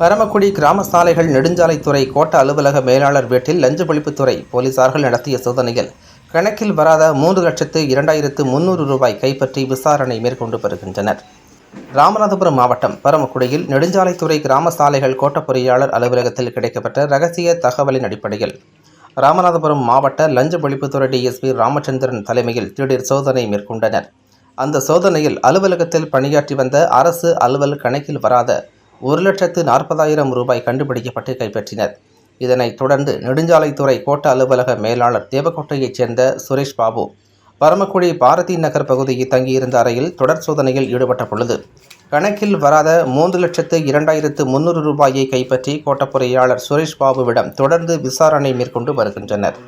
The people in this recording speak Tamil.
பரமக்குடி கிராம சாலைகள் நெடுஞ்சாலைத்துறை கோட்ட அலுவலக மேலாளர் வீட்டில் லஞ்ச ஒழிப்புத்துறை போலீசார்கள் நடத்திய சோதனையில் கணக்கில் வராத மூன்று லட்சத்து இரண்டாயிரத்து முன்னூறு ரூபாய் கைப்பற்றி விசாரணை மேற்கொண்டு வருகின்றனர். ராமநாதபுரம் மாவட்டம் பரமக்குடியில் நெடுஞ்சாலைத்துறை கிராம சாலைகள் கோட்ட பொறியாளர் அலுவலகத்தில் கிடைக்கப்பட்ட ரகசிய தகவலின் அடிப்படையில் ராமநாதபுரம் மாவட்ட லஞ்ச ஒழிப்புத்துறை டிஎஸ்பி ராமச்சந்திரன் தலைமையில் திடீர் சோதனை மேற்கொண்டனர். அந்த சோதனையில் அலுவலகத்தில் பணியாற்றி வந்த அரசு அலுவல் கணக்கில் வராத ஒரு லட்சத்து நாற்பதாயிரம் ரூபாய் கண்டுபிடிக்கப்பட்டு கைப்பற்றினர். இதனைத் தொடர்ந்து நெடுஞ்சாலைத்துறை கோட்ட அலுவலக மேலாளர் தேவக்கோட்டையைச் சேர்ந்த சுரேஷ் பாபு பரமக்குடி பாரதி நகர் பகுதியில் தங்கியிருந்த அறையில் தொடர் சோதனையில் ஈடுபட்ட பொழுது கணக்கில் வராத மூன்று லட்சத்து இரண்டாயிரத்து முன்னூறு ரூபாயை கைப்பற்றி கோட்ட பொறியாளர் சுரேஷ் பாபுவிடம் தொடர்ந்து விசாரணை மேற்கொண்டு வருகின்றனர்.